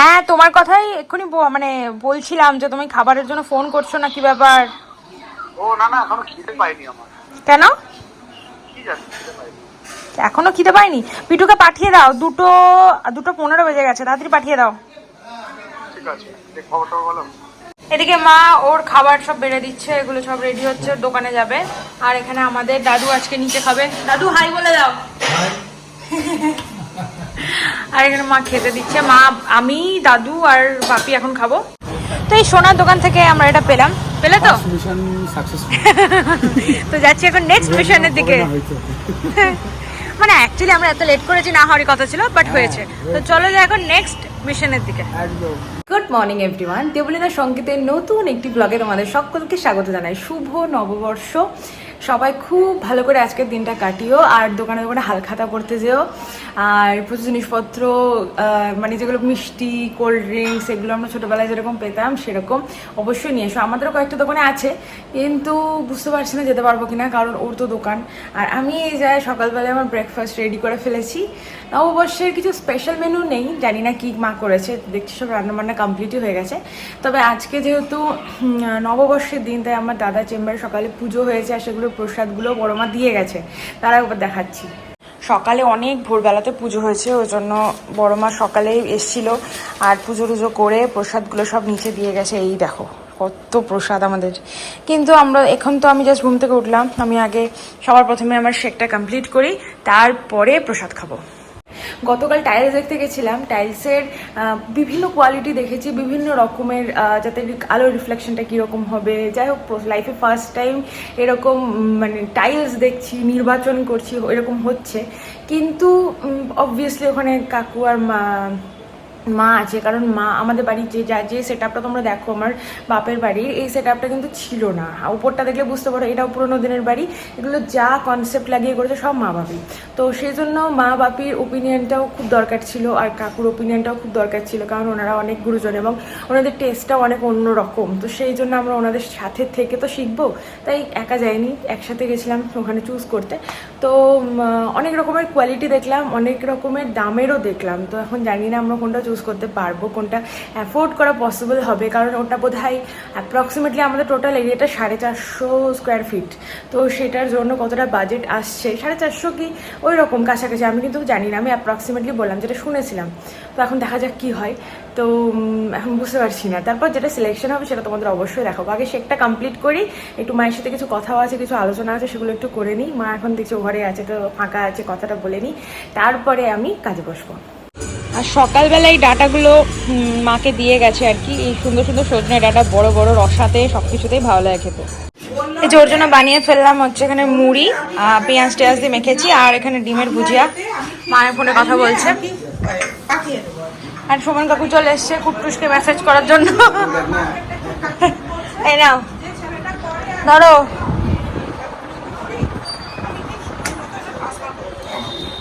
হ্যাঁ তোমার কথাই এক্ষুনি মানে বলছিলাম যে তুমি খাবারের জন্য ফোন করছ না কি ব্যাপার? ও না না এখনও খিদে পাইনি আমার। কেন? এখনও খিদে পাইনি? পিটুকে পাঠিয়ে দাও দুটো দুটো পনেরো বেজে গেছে তাড়াতাড়ি পাঠিয়ে দাও। ঠিক আছে বলো। এদিকে মা ওর খাবার সব বেড়ে দিচ্ছে এগুলো সব রেডি হচ্ছে ওর দোকানে যাবে। আর এখানে আমাদের দাদু আজকে নিচে খাবে। দাদু হাই বলে দাও। আর এখানে মা খেতে দিচ্ছে। মা আমি দাদু আর বাপি এখন খাব। তো এই সোনার দোকান থেকে আমরা এটা পেলাম। পেলে তো? তো যাচ্ছি এখন নেক্সট মিশনের দিকে। মানে অ্যাকচুয়ালি আমরা এত লেট করেছি না হওয়ারই কথা ছিল বাট হয়েছে। তো চলো যাই এখন নেক্সট মিশনের দিকে। গুড মর্নিং এভরিওয়ান দেবলীনা সঙ্গীতের নতুন একটি ব্লগে তোমাদের সকলকে স্বাগত জানাই। শুভ নববর্ষ। সবাই খুব ভালো করে আজকের দিনটা কাটিও, আর দোকানে দোকানে হালখাতা করতে যেও, আর প্রচুর জিনিসপত্র মানে যেগুলো মিষ্টি কোল্ড ড্রিঙ্কস এগুলো আমরা ছোটোবেলায় যেরকম পেতাম সেরকম অবশ্যই নিয়ে এসো। আমাদেরও কয়েকটা দোকানে আছে, কিন্তু বুঝতে পারছি না যেতে পারব কিনা, কারণ ওর তো দোকান। আর আমি এই যাই সকালবেলায় আমার ব্রেকফাস্ট রেডি করে ফেলেছি নববর্ষের কিছু স্পেশাল মেনু নেই, জানি না কি মা করেছে, দেখছি সব রান্নাবান্না কমপ্লিটই হয়ে গেছে। তবে আজকে যেহেতু নববর্ষের দিন, তাই আমার দাদা চেম্বারে সকালে পুজো হয়েছে আর সেগুলো প্রসাদগুলো বড় মা দিয়ে গেছে তারা একবার দেখাচ্ছি। সকালে অনেক ভোরবেলাতে পুজো হয়েছে, ওই জন্য বড় মা সকালেই এসছিল আর পুজো টুজো করে প্রসাদগুলো সব নিচে দিয়ে গেছে, এই দেখো, কত প্রসাদ আমাদের। কিন্তু আমরা, এখন তো আমি জাস্ট ঘুম থেকে উঠলাম, আমি আগে সবার প্রথমে আমার শেকটা কমপ্লিট করি, তারপরে প্রসাদ খাব। গতকাল টাইলস দেখতে গেছিলাম। টাইলসের বিভিন্ন কোয়ালিটি দেখেছি, বিভিন্ন রকমের যাতে আলোর রিফ্লেকশনটা কীরকম হবে। যাই হোক লাইফে ফার্স্ট টাইম এরকম মানে টাইলস দেখছি, নির্বাচন করছি, এরকম হচ্ছে। কিন্তু অবভিয়াসলি ওখানে কাকু আর মা মা আছে, কারণ মা আমাদের বাড়ির যে যা, যে সেট আপটা তোমরা দেখো আমার বাপের বাড়ির এই সেট আপটা কিন্তু ছিল না। উপরটা দেখলে বুঝতে পারো, এটাও পুরোনো দিনের বাড়ি। এগুলো যা কনসেপ্ট লাগিয়ে করেছে সব মা বাপি তো সেই জন্য মা বাপির ওপিনিয়নটাও খুব দরকার ছিল, আর কাকুর ওপিনিয়নটাও খুব দরকার ছিল, কারণ ওনারা অনেক গুরুজন এবং ওনাদের টেস্টটাও অনেক অন্য রকম তো সেই জন্য আমরা ওনাদের সাথে থেকে তো শিখব, তাই একা যাইনি, একসাথে গেছিলাম ওখানে চুজ করতে। তো অনেক রকমের কোয়ালিটি দেখলাম, অনেক রকমের দামেরও দেখলাম। তো এখন জানি না আমরা কোনটা চুজ করতে পারব, কোনটা অ্যাফোর্ড করা পসিবল হবে, কারণ ওটা বোধ হয় অ্যাপ্রক্সিমেটলি আমাদের টোটাল এরিয়াটা সাড়ে চারশো স্কোয়ার ফিট তো সেটার জন্য কতটা বাজেট আসছে? সাড়ে চারশো কি ওই রকম কাছাকাছি, আমি কিন্তু জানি না, আমি অ্যাপ্রক্সিমেটলি বললাম, যেটা শুনেছিলাম। তো এখন দেখা যাক কি হয়। তো এখন বুঝতে পারছি না। তারপর যেটা সিলেকশন হবে সেটা তোমাদের অবশ্যই দেখাবো। আগে শেকটা কমপ্লিট করি। একটু মায়ের সাথে কিছু কথাও আছে, কিছু আলোচনা আছে, সেগুলো একটু করে নিই। মা এখন দেখছি ঘরে আছে, তো ফাঁকা আছে, কথাটা বলে নিই। তারপরে আমি কাজে বসবো। আর সকালবেলা এই ডাটাগুলো মাকে দিয়ে গেছে আর কি। এই সুন্দর সুন্দর সজনে ডাটা, বড় বড় রসাতে সব কিছুতেই ভালো লাগে খেতে। এই যে ওর জন্য বানিয়ে ফেললাম হচ্ছে এখানে মুড়ি পেঁয়াজ টেয়াজ দিয়ে মেখেছি, আর এখানে ডিমের ভুজিয়া। মায়ের ফোনে কথা বলছে। আর সুমন কাকু চলে এসছে কুটটুসকে মেসেজ করার জন্য। এই নাও। ধরো।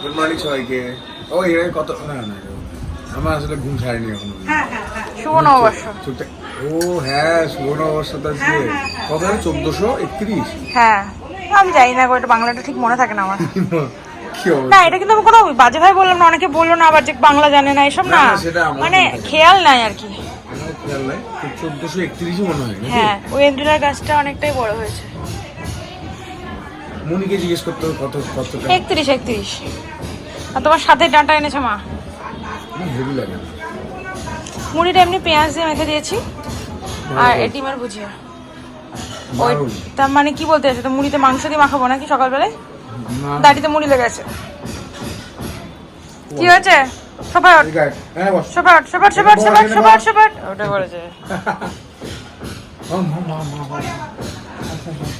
গুড মর্নিং সবাইকে। ও এর কত না না আমার আসলে ঘুম ছাড়েনি এখনও। শুভ নববর্ষ ও হ্যাঁ সুবর্ণ অবস্থা তো আজকে কত চোদ্দশো একত্রিশ? হ্যাঁ। আমি জানি না গো এটা বাংলাটা ঠিক মনে থাকে না আমার। না এটা কিন্তু আমি কোনো বাজে ভাই বললাম না অনেকে বলল না আবার যে বাংলা জানে না এসব না, মানে খেয়াল নাই আর কি। মনে হয় নাকি? ওই এন্ড্রিলার গাছটা অনেকটাই বড় হয়েছে। মনিকে জিজ্ঞেস করতে হবে কত কতটা। একত্রিশ একত্রিশ। আর তোমার সাথে ডাঁটা এনেছে মা। হেভি লাগে মুড়িটা এমনি পেঁয়াজ দিয়ে মেখে দিয়েছি। আর এ ডিমের ভুজিয়া। ওই। তার মানে কি বলতে আছে তো মুড়িতে মাংস দিয়ে মাখাবো নাকি সকালবেলায়? দাড়িতে মুড়ি লেগে আছে কি হয়েছে? হ্যাঁ সবাই ওঠ সবাই সবাই সবাই সবাই সবাই ওটা করেছে।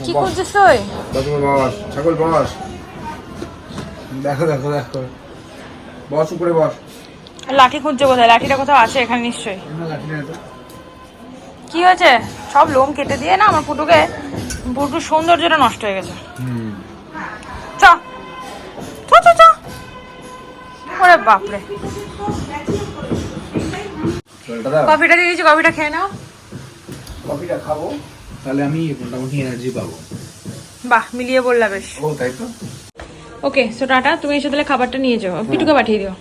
কি করছিস তুই? বস, ছাগল বস। দেখো দেখো দেখো। বস উপরে বস। লাঠি খুঁজছে কোথায়? লাঠিটা কোথাও আছে এখানে নিশ্চয়ই। কি হয়েছে? সব লোম কেটে দিয়ে না আমার পুটুকে পুটুর সৌন্দর্যটা নষ্ট হয়ে গেছে। ওরে বাপরে। কফিটা দিয়ে দিয়েছি কফিটা খেয়ে নাও। কফিটা খাব তাহলে আমি মোটামুটি এনার্জি পাবো। বাহ মিলিয়ে বললা বেশ। ও তাই তো? ওকে সো টাটা তুমি এসে তাহলে খাবারটা নিয়ে যাও। পিটুকে পাঠিয়ে দিও।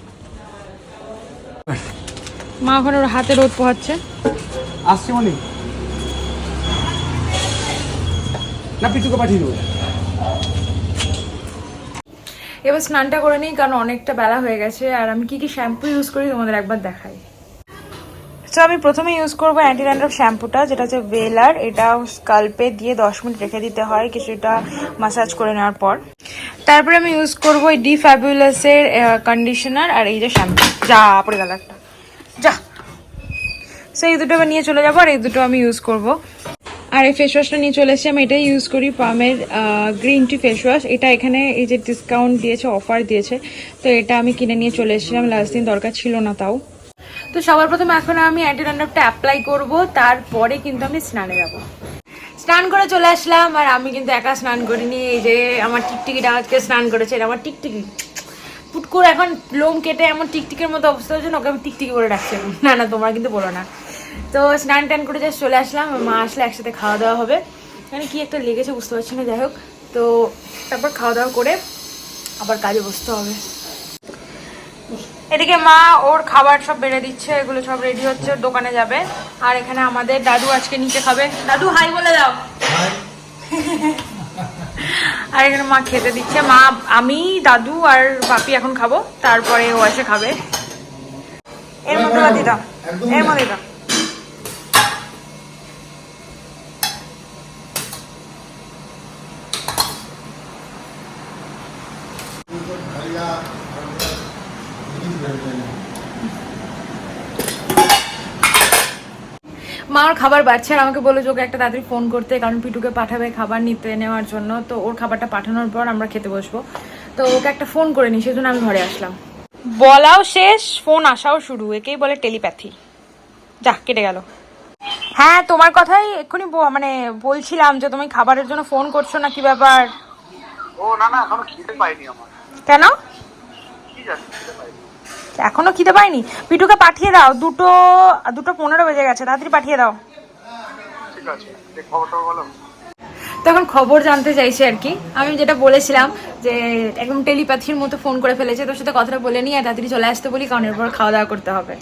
মা ওখানে ওর হাতে রোদ পোহাচ্ছে। আসছি মনি। না পিটুকে পাঠিয়ে দেবো। এবার স্নানটা করে নিই, কারণ অনেকটা বেলা হয়ে গেছে। আর আমি কি কি শ্যাম্পু ইউজ করি তোমাদের একবার দেখাই। তো আমি প্রথমে ইউজ করব অ্যান্টি ড্যান্ড্রফ শ্যাম্পুটা যেটা হচ্ছে বেলার এটা স্কাল্পে দিয়ে দশ মিনিট রেখে দিতে হয়, কিছুটা মাসাজ করে নেওয়ার পর। তারপরে আমি ইউজ করব এই ডি ফ্যাবুলাসের কন্ডিশনার আর এই যে শ্যাম্পু যা, পড়ে গেল একটা। যা। সো এই দুটো আবার নিয়ে চলে যাব, আর এই দুটো আমি ইউজ করব। আর এই ফেস ওয়াশটা নিয়ে চলে এসেছি। আমি এটাই ইউজ করি পামের গ্রিন টি ফেস ওয়াশ এটা এখানে এই যে ডিসকাউন্ট দিয়েছে অফার দিয়েছে। তো এটা আমি কিনে নিয়ে চলে এসেছিলাম। লাস্ট দিন দরকার ছিল না তাও। তো সবার প্রথমে এখন আমি অ্যান্টি ড্যান্ড্রফটা অ্যাপ্লাই করব। তারপরে কিন্তু আমি স্নানে যাব। স্নান করে চলে আসলাম। আর আমি কিন্তু একা স্নান করিনি। এই যে আমার টিকটিকিটা আজকে স্নান করেছে। এটা আমার টিকটিকি। করে এখন লোম কেটে এমন টিকটিকের মতো অবস্থা হয়েছে ওকে আমি টিকটিকি করে রাখছি না না, তোমরা কিন্তু বলো না। তো স্নান টান করে জাস্ট চলে আসলাম মা আসলে একসাথে খাওয়া দাওয়া হবে। মানে কি একটা লেগেছে বুঝতে পারছি না যাই হোক। তো তারপর খাওয়া দাওয়া করে আবার কাজে বসতে হবে। এদিকে মা ওর খাবার সব বেড়ে দিচ্ছে এগুলো সব রেডি হচ্ছে দোকানে যাবে। আর এখানে আমাদের দাদু আজকে নিচে খাবে। দাদু হাই বলে দাও। আর এখানে মা খেতে দিচ্ছে। মা আমি দাদু আর বাপি এখন খাব তারপরে ও এসে খাবে। এর মধ্যে দিতাম এর মধ্যে দিতাম মা ওর খাবার বাড়ছে আর আমাকে বলল যে ওকে একটা তাড়াতাড়ি ফোন করতে কারণ পিটুকে পাঠাবে খাবার নিতে নেওয়ার জন্য। তো ওর খাবারটা পাঠানোর পর আমরা খেতে বসবো। তো ওকে একটা ফোন করে নি সেজন্য আমি ঘরে আসলাম। বলাও শেষ ফোন আসাও শুরু। একেই বলে টেলিপ্যাথি। যা কেটে গেল। হ্যাঁ তোমার কথাই এক্ষুনি ব- মানে বলছিলাম যে তুমি খাবারের জন্য ফোন করছ না কি ব্যাপার? ও না না এখনও খিদে পাইনি আমার। কেন? কি জানি খিদে পাইনি। এখনও খিদে পাইনি পিটুকে পাঠিয়ে দাও দুটো দুটো পনেরো বেজে গেছে তাড়াতাড়ি পাঠিয়ে দাও। ঠিক আছে খবর বলো তখন খবর জানতে চাইছে আর কি। আমি যেটা বলেছিলাম যে একদম টেলিপ্যাথির মতো ফোন করে ফেলেছে তোর সাথে কথাটা বলে নিয়ে তাড়াতাড়ি চলে আসতে বলি কারণ এরপর খাওয়া দাওয়া করতে হবে।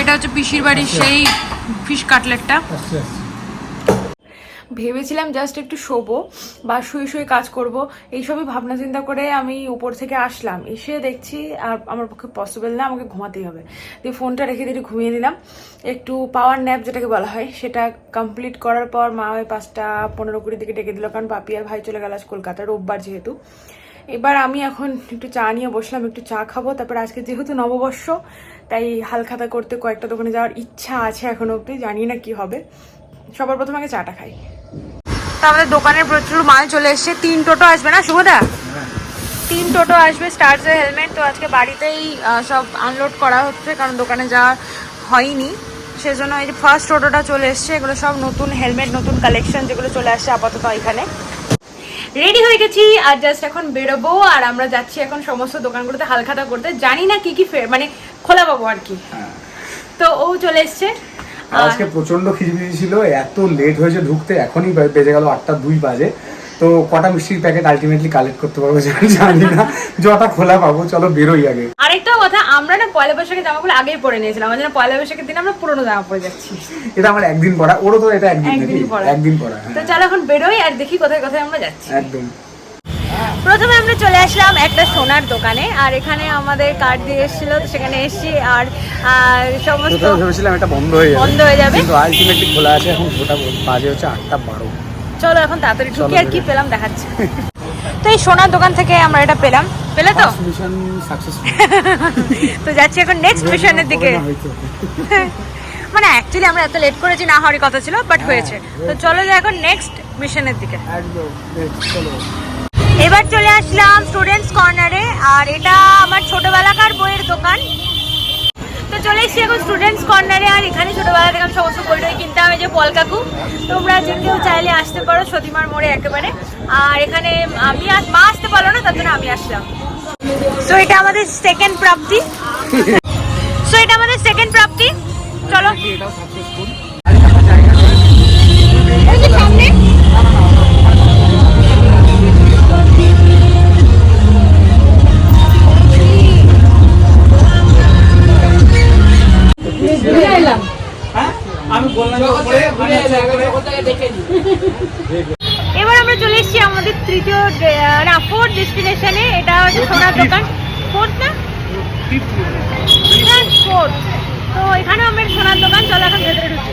এটা হচ্ছে পিসির বাড়ির সেই ফিশ কাটলেটটা ভেবেছিলাম জাস্ট একটু শোবো বা শুয়ে শুয়ে কাজ করব, এইসবই ভাবনা চিন্তা করে আমি উপর থেকে আসলাম। এসে দেখছি আর আমার পক্ষে পসিবল না, আমাকে ঘুমাতেই হবে। দিয়ে ফোনটা রেখে দিয়ে ঘুমিয়ে দিলাম একটু পাওয়ার ন্যাপ যেটাকে বলা হয়, সেটা কমপ্লিট করার পর মা ওই পাঁচটা পনেরো কুড়ি দিকে ডেকে দিল, কারণ পাপি আর ভাই চলে গেল আজ কলকাতা রোববার যেহেতু। এবার আমি এখন একটু চা নিয়ে বসলাম, একটু চা খাব। তারপর আজকে যেহেতু নববর্ষ, তাই হালখাতা করতে কয়েকটা দোকানে যাওয়ার ইচ্ছা আছে এখন অবধি, জানি না কি হবে। সবার প্রথমে আগে চাটা খাই। তো আমাদের দোকানে প্রচুর মাল চলে এসছে। তিন টোটো আসবে না শুভদা? তিন টোটো আসবে স্টার্সের হেলমেট তো আজকে বাড়িতেই সব আনলোড করা হচ্ছে কারণ দোকানে যাওয়া হয়নি। সেজন্য এই যে ফার্স্ট টোটোটা চলে এসছে এগুলো সব নতুন হেলমেট নতুন কালেকশন যেগুলো চলে আসছে আপাতত এখানে। রেডি হয়ে গেছি আর জাস্ট এখন বেরোবো আর আমরা যাচ্ছি এখন সমস্ত দোকানগুলোতে হালখাতা করতে। জানি না কি কি ফের মানে খোলা পাবো আর কি। তো ও চলে এসছে। আজকে প্রচণ্ড খিচবিচি ছিল এত লেট হয়েছে ঢুকতে এখনই বেজে গেল আটটা দুই বাজে। তো কটা মিষ্টির প্যাকেট আলটিমেটলি কালেক্ট করতে পারব জানি- না। যটা খোলা পাবো চলো বেরোই আগে। আরেকটা কথা আমরা না পয়লা বৈশাখের জামাগুলো আগেই পরে নিয়েছিলাম। আমাদের না পয়লা বৈশাখের দিন আমরা পুরোনো জামা পরে যাচ্ছি। এটা আমার একদিন পড়া ওরও তো এটা একদিন একদিন পরা। পড়া তো হ্যাঁ। চলো এখন বেরোই আর দেখি কোথায় কোথায় আমরা যাচ্ছি। একদম। প্রথমে আমরা চলে আসলাম একটা সোনার দোকানে আর এখানে আমাদের কার্ড দিয়ে এসেছিল তো সেখানে এসেছি আর সমস্ত ভেবেছিলাম এটা বন্ধ হয়ে যাবে বন্ধ হয়ে যাবে। কিন্তু আলটিমেটলি খোলা আছে এখন ওটা বাজে হচ্ছে আটটা বারো। চলো এখন তাড়াতাড়ি ঢুকি আর কি পেলাম দেখাচ্ছি। তো এই সোনার দোকান থেকে আমরা এটা পেলাম। পেলে তো? তো যাচ্ছি এখন নেক্সট মিশনের দিকে। মানে অ্যাকচুয়ালি আমরা এত লেট করেছি না হওয়ারই কথা ছিল বাট হয়েছে। তো চলো যাই এখন নেক্সট মিশনের দিকে। একদম চলো। এবার চলে আসলাম স্টুডেন্টস কর্নারে আর এটা আমার ছোটবেলাকার বইয়ের দোকান। তো চলে এসেছি এখন স্টুডেন্টস কর্নারে আর এখানে ছোটবেলা থেকে আমি সমস্ত বই টই কিনতাম এই যে পল কাকু। তোমরা যে কেউ চাইলে আসতে পারো সতীমার মোড়ে একেবারে। আর এখানে আমি আর মা আসতে পারল না তার জন্য আমি আসলাম। সো এটা আমাদের সেকেন্ড প্রাপ্তি। সো এটা আমাদের সেকেন্ড প্রাপ্তি। চলো। ঘুরে এলাম। হ্যাঁ? এবার আমরা চলে এসেছি আমাদের তৃতীয় না ফোর্থ ডেস্টিনেশনে এটা হচ্ছে সোনার দোকান। ফোর্থ না? ফোর্থ হ্যাঁ, তো এখানে আমরা সোনার দোকান চলো এখন ভেতরে ঢুকছি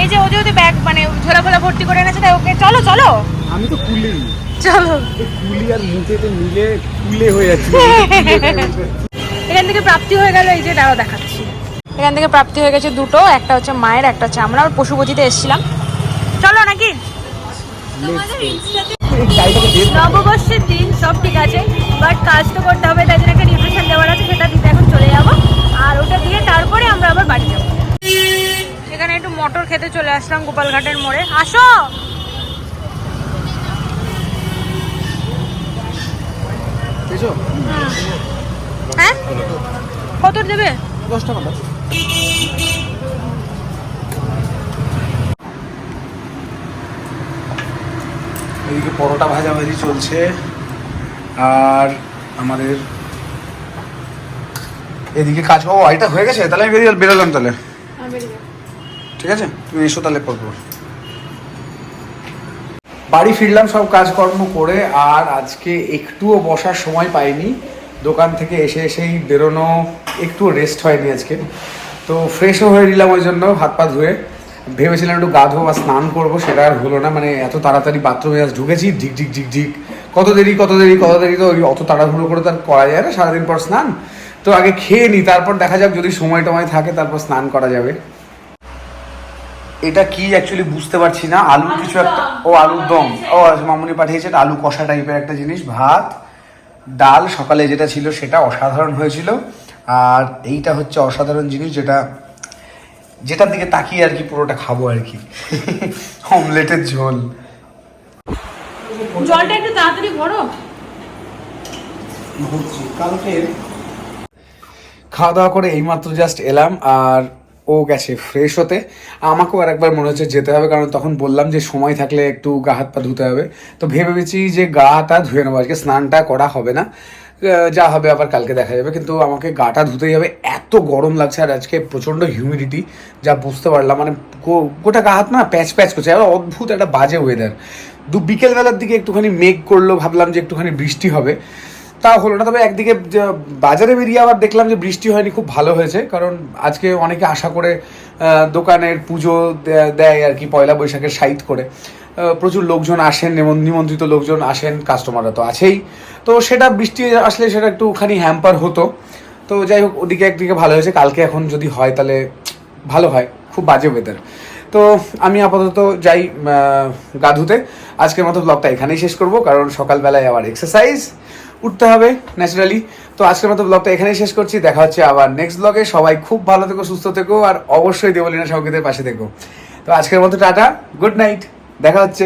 এই যে ওদের ওদের ব্যাগ মানে ঝোলা ফোলা ভর্তি করে এনেছে তাই ওকে চলো চলো। আমি তো কুলি। চলো। কুলি আর মুখেতে মিলে কুলে হয়ে যাচ্ছে। এখান থেকে প্রাপ্তি হয়ে গেল এই যে দাঁড়া দেখাচ্ছি। এখান থেকে প্রাপ্তি হয়ে গেছে দুটো একটা হচ্ছে মায়ের একটা হচ্ছে আমরা। আবার পশুপতিতে এসেছিলাম। চলো নাকি? নববর্ষের দিন সব ঠিক আছে বাট কাজ তো করতে হবে তাই জন্য একটা নিউট্রিশন দেওয়ার আছে সেটা দিতে এখন চলে যাব। আর ওটা দিয়ে তারপরে আমরা আবার বাড়ি যাব। এখানে একটু মটর খেতে চলে আসলাম গোপালঘাটের মোড়ে। আসো! হ্যাঁ? কত দেবে? দশ টাকা। এদিকে পরোটা ভাজাভাজি চলছে। আর আমাদের এদিকে কাজ ও এটা হয়ে গেছে? তাহলে আমি বেরিয়ে বেরোলাম তাহলে। ঠিক আছে? তুমি এসো তাহলে করব বাড়ি ফিরলাম সব কাজকর্ম করে আর আজকে একটুও বসার সময় পাইনি। দোকান থেকে এসে এসেই বেরোনো একটু রেস্ট হয়নি আজকে। তো ফ্রেশও হয়ে নিলাম ওই জন্য হাত পা ধুয়ে। ভেবেছিলাম একটু গা ধোয়া বা স্নান করব সেটা আর হলো না। মানে এত তাড়াতাড়ি বাথরুমে আজ ঢুকেছি ঢিক ঢিক ঢিক ঢিক। কত দেরি কত দেরি কত দেরি তো অত তাড়াহুড়ো করে তার করা যায় না সারাদিন পর স্নান। তো আগে খেয়ে নিই তারপর দেখা যাক যদি সময় টময় থাকে তারপর স্নান করা যাবে। এটা কি অ্যাকচুয়ালি বুঝতে পারছি না। আলুর কিছু একটা ও আলুর দম। ও মামুনি পাঠিয়েছেন আলু কষা টাইপের একটা জিনিস ভাত ডাল সকালে যেটা ছিল সেটা অসাধারণ হয়েছিল। আর এইটা হচ্ছে অসাধারণ জিনিস যেটা যেটার দিকে তাকিয়ে আর কি পুরোটা খাব আর কি। অমলেটের ঝোল। জলটা একটু তাড়াতাড়ি ভরো। কালকে খাওয়া দাওয়া করে এইমাত্র জাস্ট এলাম আর ও গেছে ফ্রেশ হতে। আমাকেও আর একবার মনে হচ্ছে যেতে হবে কারণ তখন বললাম যে সময় থাকলে একটু গা হাত পা ধুতে হবে। তো ভেবে ভেবেছি যে গাটা ধুয়ে নেব। আজকে স্নানটা করা হবে না। যা হবে আবার কালকে দেখা যাবে। কিন্তু আমাকে গাটা ধুতেই হবে। এত গরম লাগছে আর আজকে প্রচণ্ড হিউমিডিটি যা বুঝতে পারলাম। মানে গোটা গা হাত না প্যাচ প্যাচ করছে। আর অদ্ভুত একটা বাজে ওয়েদার দু বিকেলবেলার দিকে একটুখানি মেঘ করল, ভাবলাম যে একটুখানি বৃষ্টি হবে। তা হলো না, তবে একদিকে বাজারে বেরিয়ে আবার দেখলাম যে বৃষ্টি হয়নি, খুব ভালো হয়েছে। কারণ আজকে অনেকে আশা করে দোকানের পুজো দেয় আর কি, পয়লা বৈশাখের সাইট করে। প্রচুর লোকজন আসেন নিমন- নিমন্ত্রিত লোকজন আসেন কাস্টমাররা তো আছেই। তো সেটা বৃষ্টি আসলে সেটা একটুখানি হ্যাম্পার হতো। তো যাই হোক, ওদিকে একদিকে ভালো হয়েছে। কালকে এখন যদি হয় তাহলে ভালো হয়, খুব বাজে ওয়েদার তো আমি আপাতত যাই গা ধুতে আজকের মতো ব্লগটা এখানেই শেষ করব, কারণ সকালবেলায় আবার এক্সারসাইজ উঠতে হবে ন্যাচারালি তো আজকের মতো ব্লগটা এখানেই শেষ করছি। দেখা হচ্ছে আবার নেক্সট ব্লগে সবাই খুব ভালো থেকো, সুস্থ থেকো, আর অবশ্যই দেবলীনা সঙ্গীতের পাশে থেকো। তো আজকের মতো টাটা গুড নাইট দেখা হচ্ছে।